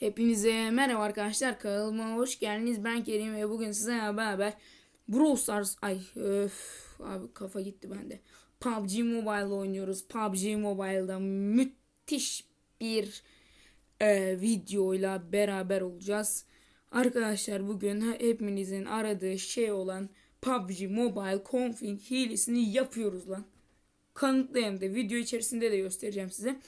Hepinize merhaba arkadaşlar kanalıma hoş geldiniz. Ben Kerim ve bugün size beraber Brawl Stars ay öf abi kafa gitti bende. PUBG Mobile oynuyoruz. PUBG Mobile'da müthiş bir e, videoyla beraber olacağız. Arkadaşlar bugün hepinizin aradığı şey olan PUBG Mobile config hilesini yapıyoruz lan. Kanıtlayayım da video içerisinde de göstereceğim size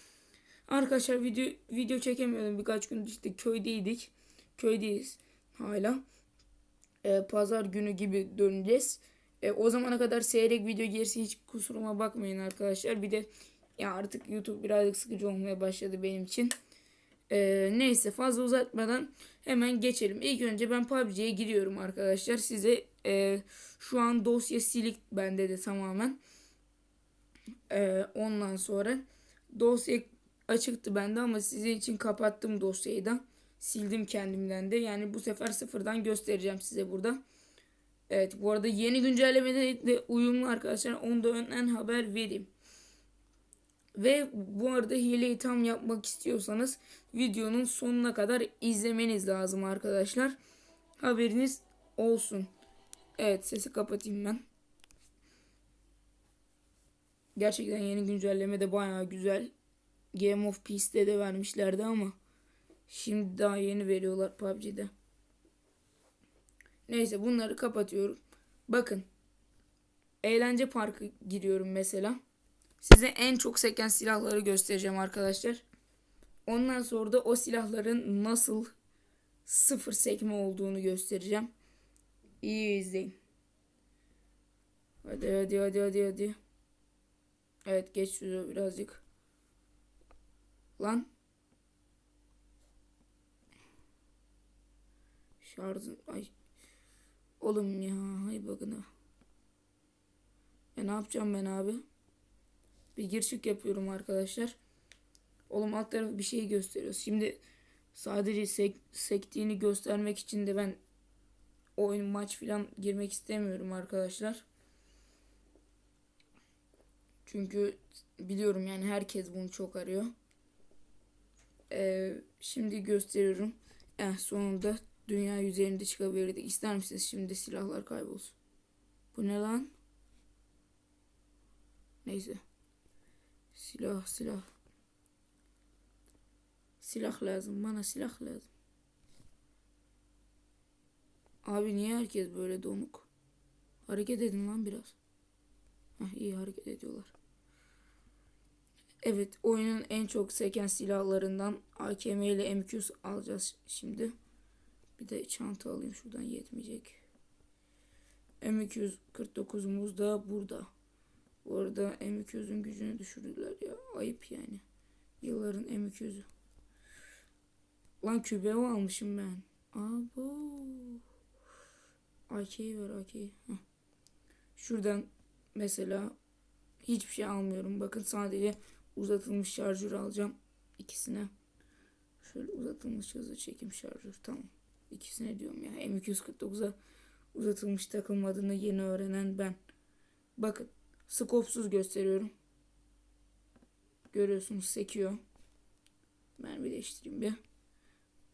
Arkadaşlar video video çekemiyordum birkaç gün işte köydeydik. Köydeyiz hala. Ee, pazar günü gibi döneceğiz. Ee, o zamana kadar seyrek video gelirse hiç kusuruma bakmayın arkadaşlar. Bir de ya artık YouTube birazcık sıkıcı olmaya başladı benim için. Ee, neyse fazla uzatmadan hemen geçelim. İlk önce ben PUBG'ye giriyorum arkadaşlar. Size e, şu an dosya silik bende de tamamen. Ee, ondan sonra dosya açıktı bende ama sizin için kapattım dosyayı da. Sildim kendimden de. Yani bu sefer sıfırdan göstereceğim size burada. Evet bu arada yeni güncellemede de uyumlu arkadaşlar. Onu da önden haber vereyim. Ve bu arada hileyi tam yapmak istiyorsanız videonun sonuna kadar izlemeniz lazım arkadaşlar. Haberiniz olsun. Evet sesi kapatayım ben. Gerçekten yeni güncelleme de bayağı güzel. Game of Peace'te de vermişlerdi ama şimdi daha yeni veriyorlar PUBG'de. Neyse bunları kapatıyorum. Bakın. Eğlence parkı giriyorum mesela. Size en çok seken silahları göstereceğim arkadaşlar. Ondan sonra da o silahların nasıl sıfır sekme olduğunu göstereceğim. İyi izleyin. Hadi hadi hadi hadi hadi. Evet geç şuraya birazcık. Lan. Şarjım ay. Oğlum ya hay bakın. Ya ne yapacağım ben abi? Bir gir çık yapıyorum arkadaşlar. Oğlum alt tarafı bir şey gösteriyoruz. Şimdi sadece sek sektiğini göstermek için de ben oyun maç falan girmek istemiyorum arkadaşlar. Çünkü biliyorum yani herkes bunu çok arıyor. Ee, şimdi gösteriyorum. Eh sonunda dünya üzerinde çıkabildik. İster misiniz şimdi silahlar kaybolsun? Bu ne lan? Neyse. Silah silah. Silah lazım. Bana silah lazım. Abi niye herkes böyle donuk? Hareket edin lan biraz. Heh, iyi hareket ediyorlar. Evet oyunun en çok seken silahlarından AKM ile M200 alacağız şimdi. Bir de çanta alayım şuradan yetmeyecek. M249'umuz da burada. Bu arada M200'ün gücünü düşürdüler ya. Ayıp yani. Yılların M200'ü. Lan kübeo almışım ben. Abo. AK'yi ver AK'yi. Şuradan mesela hiçbir şey almıyorum. Bakın sadece uzatılmış şarjör alacağım ikisine. Şöyle uzatılmış hızlı çekim şarjör tamam. İkisine diyorum ya. M249'a uzatılmış takılmadığını yeni öğrenen ben. Bakın skopsuz gösteriyorum. Görüyorsunuz sekiyor. Ben birleştireyim bir.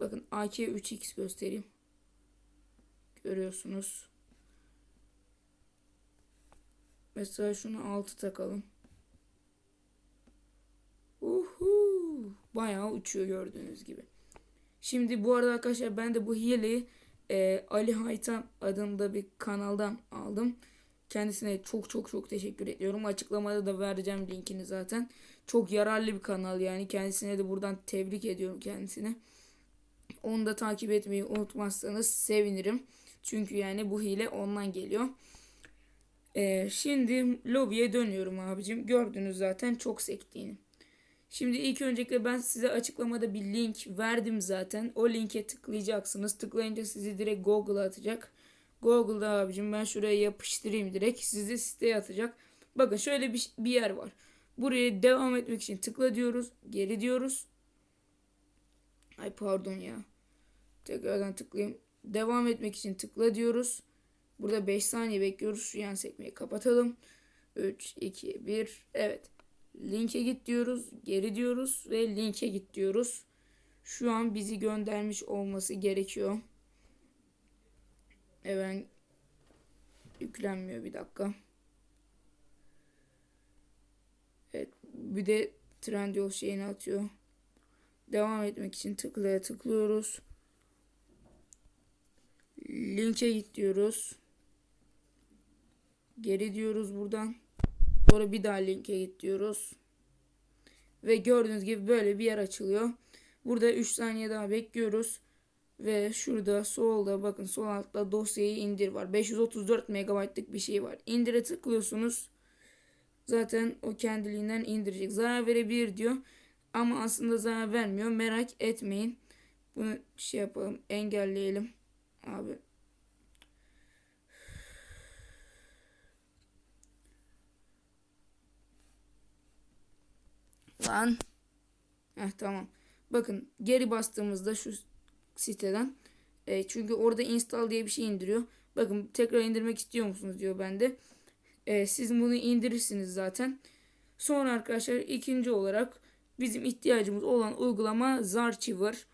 Bakın AK3X göstereyim. Görüyorsunuz. Mesela şunu 6 takalım. Bayağı uçuyor gördüğünüz gibi. Şimdi bu arada arkadaşlar ben de bu hileyi e, Ali Haytan adında bir kanaldan aldım. Kendisine çok çok çok teşekkür ediyorum. Açıklamada da vereceğim linkini zaten. Çok yararlı bir kanal yani. Kendisine de buradan tebrik ediyorum kendisine. Onu da takip etmeyi unutmazsanız sevinirim. Çünkü yani bu hile ondan geliyor. Ee, şimdi lobiye dönüyorum abicim. Gördünüz zaten çok sektiğini. Şimdi ilk öncelikle ben size açıklamada bir link verdim zaten. O linke tıklayacaksınız. Tıklayınca sizi direkt Google'a atacak. Google'da abicim ben şuraya yapıştırayım direkt. Sizi siteye atacak. Bakın şöyle bir, bir yer var. Buraya devam etmek için tıkla diyoruz. Geri diyoruz. Ay pardon ya. Tekrardan tıklayayım. Devam etmek için tıkla diyoruz. Burada 5 saniye bekliyoruz. Şu yan sekmeyi kapatalım. 3, 2, 1. Evet. Linke git diyoruz. Geri diyoruz. Ve linke git diyoruz. şu an bizi göndermiş olması gerekiyor. Evet. Yüklenmiyor bir dakika. Evet. Bir de Trendyol şeyini atıyor. Devam etmek için tıklaya tıklıyoruz. Linke git diyoruz. Geri diyoruz buradan. Sonra bir daha linke git diyoruz. Ve gördüğünüz gibi böyle bir yer açılıyor. Burada 3 saniye daha bekliyoruz. Ve şurada solda bakın sol altta dosyayı indir var. 534 megabaytlık bir şey var. İndire tıklıyorsunuz. Zaten o kendiliğinden indirecek. Zarar verebilir diyor. Ama aslında zarar vermiyor. Merak etmeyin. Bunu şey yapalım. Engelleyelim. Abi. Lan. Heh, tamam. Bakın geri bastığımızda şu siteden. E, çünkü orada install diye bir şey indiriyor. Bakın tekrar indirmek istiyor musunuz diyor bende. E, siz bunu indirirsiniz zaten. Sonra arkadaşlar ikinci olarak bizim ihtiyacımız olan uygulama Zarchiver.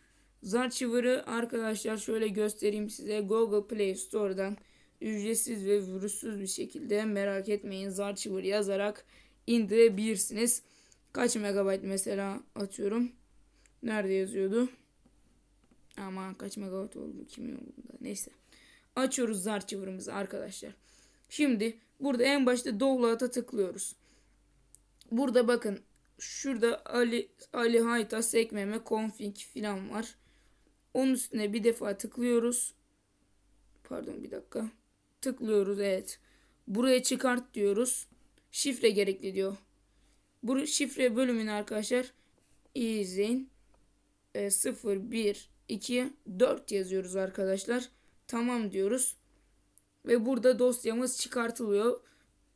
Zarchiver'ı arkadaşlar şöyle göstereyim size. Google Play Store'dan ücretsiz ve virüssüz bir şekilde merak etmeyin Zarchiver yazarak indirebilirsiniz. Kaç megabayt mesela atıyorum. Nerede yazıyordu? Aman kaç megabayt oldu kim yolunda. Neyse. Açıyoruz Zarchiver'ımızı arkadaşlar. Şimdi burada en başta download'a tıklıyoruz. Burada bakın şurada Ali Ali Hayta sekmeme config falan var. Onun üstüne bir defa tıklıyoruz. Pardon bir dakika. Tıklıyoruz evet. Buraya çıkart diyoruz. Şifre gerekli diyor. Bu şifre bölümünü arkadaşlar iyi izleyin. E, 0, 1, 2, 4 yazıyoruz arkadaşlar. Tamam diyoruz. Ve burada dosyamız çıkartılıyor.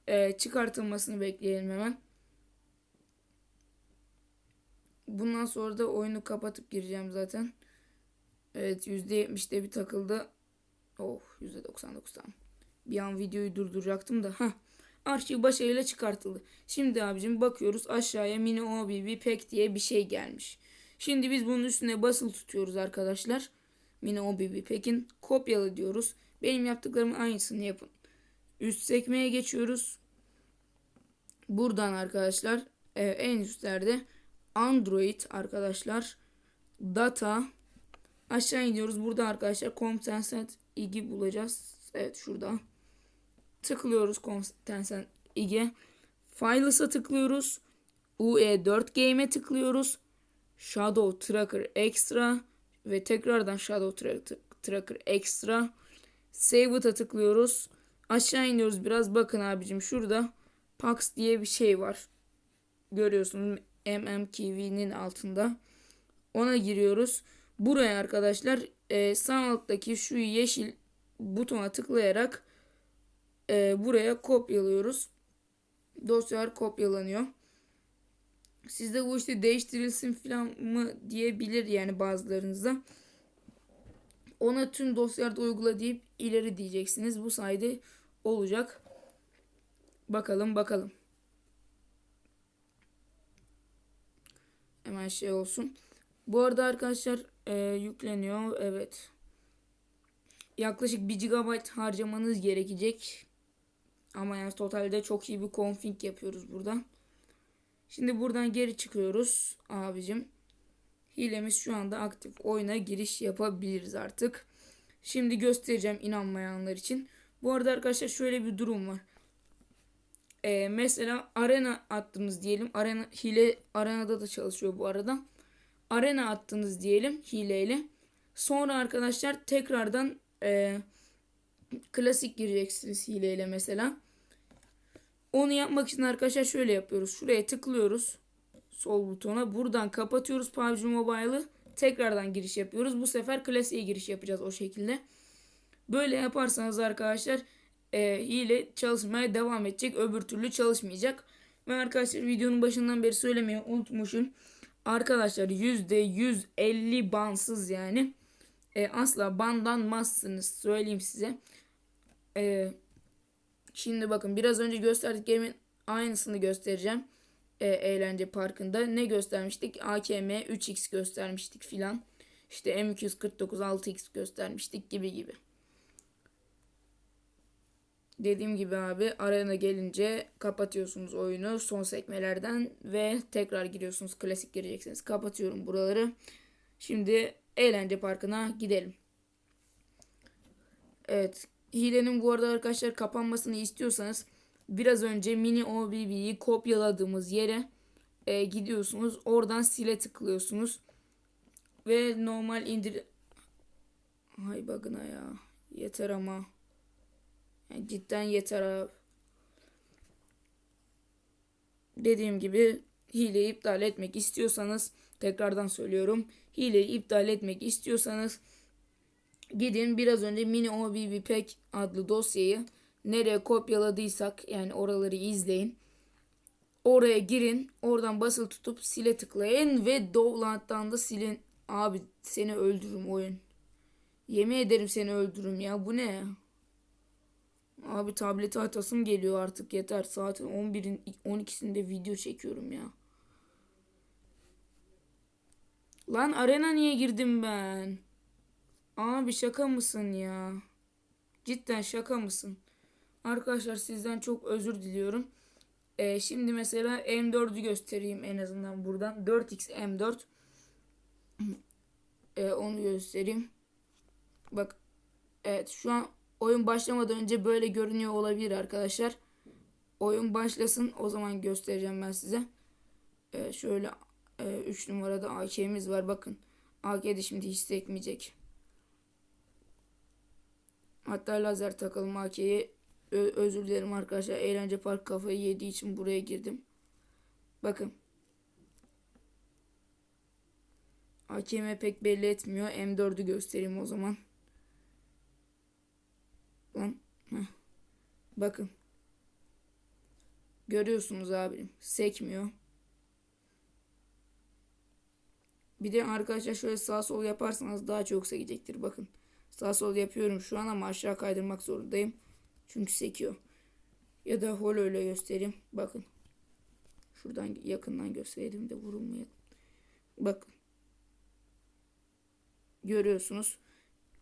E, çıkartılmasını bekleyelim hemen. Bundan sonra da oyunu kapatıp gireceğim zaten. Evet %70'de bir takıldı. Oh %99 tamam. Bir an videoyu durduracaktım da. Heh. Arşiv başarıyla çıkartıldı. Şimdi abicim bakıyoruz aşağıya mini OBB pack diye bir şey gelmiş. Şimdi biz bunun üstüne basılı tutuyoruz arkadaşlar. Mini OBB pack'in kopyalı diyoruz. Benim yaptıklarımın aynısını yapın. Üst sekmeye geçiyoruz. Buradan arkadaşlar e, en üstlerde Android arkadaşlar data aşağı iniyoruz. Burada arkadaşlar Comtensent igi bulacağız. Evet şurada. Tıklıyoruz Comtensent igi. Files'a tıklıyoruz. UE4 Game'e tıklıyoruz. Shadow Tracker Extra ve tekrardan Shadow Tracker Extra. Save It'a tıklıyoruz. Aşağı iniyoruz biraz. Bakın abicim şurada Pax diye bir şey var. Görüyorsunuz MMKV'nin altında. Ona giriyoruz. Buraya arkadaşlar e, sağ alttaki şu yeşil butona tıklayarak e, buraya kopyalıyoruz. Dosyalar kopyalanıyor. Sizde bu işte değiştirilsin falan mı diyebilir yani bazılarınızda. Ona tüm dosyalarda uygula deyip ileri diyeceksiniz. Bu sayede olacak. Bakalım bakalım. Hemen şey olsun. Bu arada arkadaşlar e, yükleniyor. Evet. Yaklaşık 1 GB harcamanız gerekecek. Ama yani totalde çok iyi bir config yapıyoruz burada. Şimdi buradan geri çıkıyoruz abicim. Hilemiz şu anda aktif. Oyuna giriş yapabiliriz artık. Şimdi göstereceğim inanmayanlar için. Bu arada arkadaşlar şöyle bir durum var. Ee, mesela arena attınız diyelim. Arena hile arenada da çalışıyor bu arada. Arena attınız diyelim hileyle. Sonra arkadaşlar tekrardan e, klasik gireceksiniz hileyle mesela. Onu yapmak için arkadaşlar şöyle yapıyoruz. Şuraya tıklıyoruz. Sol butona. Buradan kapatıyoruz PUBG Mobile'ı. Tekrardan giriş yapıyoruz. Bu sefer klasiğe giriş yapacağız o şekilde. Böyle yaparsanız arkadaşlar e, hile çalışmaya devam edecek. Öbür türlü çalışmayacak. Ve arkadaşlar videonun başından beri söylemeyi unutmuşum. Arkadaşlar %150 bansız yani. E, asla bandanmazsınız söyleyeyim size. E, şimdi bakın biraz önce gösterdiklerimin aynısını göstereceğim. e, eğlence parkında ne göstermiştik? AKM 3x göstermiştik filan. İşte M249 6x göstermiştik gibi gibi. Dediğim gibi abi arena gelince kapatıyorsunuz oyunu son sekmelerden ve tekrar giriyorsunuz. Klasik gireceksiniz. Kapatıyorum buraları. Şimdi eğlence parkına gidelim. Evet. Hilenin bu arada arkadaşlar kapanmasını istiyorsanız biraz önce mini OBB'yi kopyaladığımız yere e, gidiyorsunuz. Oradan sile tıklıyorsunuz. Ve normal indir... Hay bug'ına ya. Yeter ama. Yani cidden yeter abi. Dediğim gibi hileyi iptal etmek istiyorsanız tekrardan söylüyorum. Hileyi iptal etmek istiyorsanız gidin biraz önce mini OBB pack adlı dosyayı nereye kopyaladıysak yani oraları izleyin. Oraya girin. Oradan basılı tutup sile tıklayın ve download'dan da silin. Abi seni öldürürüm oyun. Yemin ederim seni öldürürüm ya. Bu ne? Abi tableti atasım geliyor artık yeter. Saat 11'in 12'sinde video çekiyorum ya. Lan arena niye girdim ben? Abi şaka mısın ya? Cidden şaka mısın? Arkadaşlar sizden çok özür diliyorum. Ee, şimdi mesela M4'ü göstereyim en azından buradan. 4x M4. Ee, onu göstereyim. Bak. Evet şu an oyun başlamadan önce böyle görünüyor olabilir arkadaşlar. Oyun başlasın o zaman göstereceğim ben size. Ee, şöyle 3 e, numarada AK'miz var bakın. AK de şimdi hiç sekmeyecek. Hatta lazer takalım AK'ye. Özür dilerim arkadaşlar. Eğlence park kafayı yediği için buraya girdim. Bakın. AKM pek belli etmiyor. M4'ü göstereyim o zaman. Lan. Heh. Bakın. Görüyorsunuz abim. Sekmiyor. Bir de arkadaşlar şöyle sağ sol yaparsanız daha çok sekecektir. Bakın. Sağ sol yapıyorum şu an ama aşağı kaydırmak zorundayım. Çünkü sekiyor. Ya da holo öyle göstereyim. Bakın. Şuradan yakından göstereyim de vurulmayalım. Bakın. Görüyorsunuz.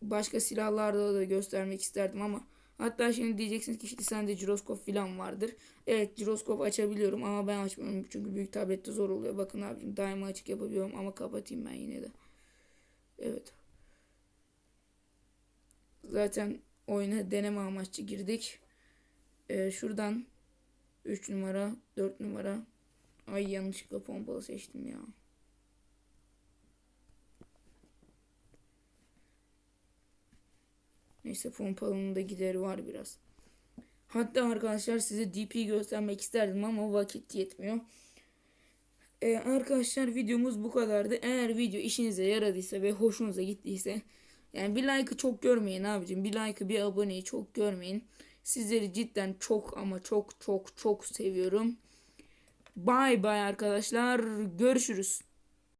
Başka silahlarda da göstermek isterdim ama hatta şimdi diyeceksiniz ki işte sende jiroskop falan vardır. Evet jiroskop açabiliyorum ama ben açmıyorum çünkü büyük tablette zor oluyor. Bakın abicim daima açık yapabiliyorum ama kapatayım ben yine de. Evet. Zaten oyuna deneme amaçlı girdik. Ee, şuradan 3 numara 4 numara ay yanlışlıkla pompalı seçtim ya. Neyse pompalının da gideri var biraz. Hatta arkadaşlar size DP göstermek isterdim ama vakit yetmiyor. Ee, arkadaşlar videomuz bu kadardı. Eğer video işinize yaradıysa ve hoşunuza gittiyse yani bir like'ı çok görmeyin abicim. Bir like'ı bir aboneyi çok görmeyin. Sizleri cidden çok ama çok çok çok seviyorum. Bye bye arkadaşlar. Görüşürüz.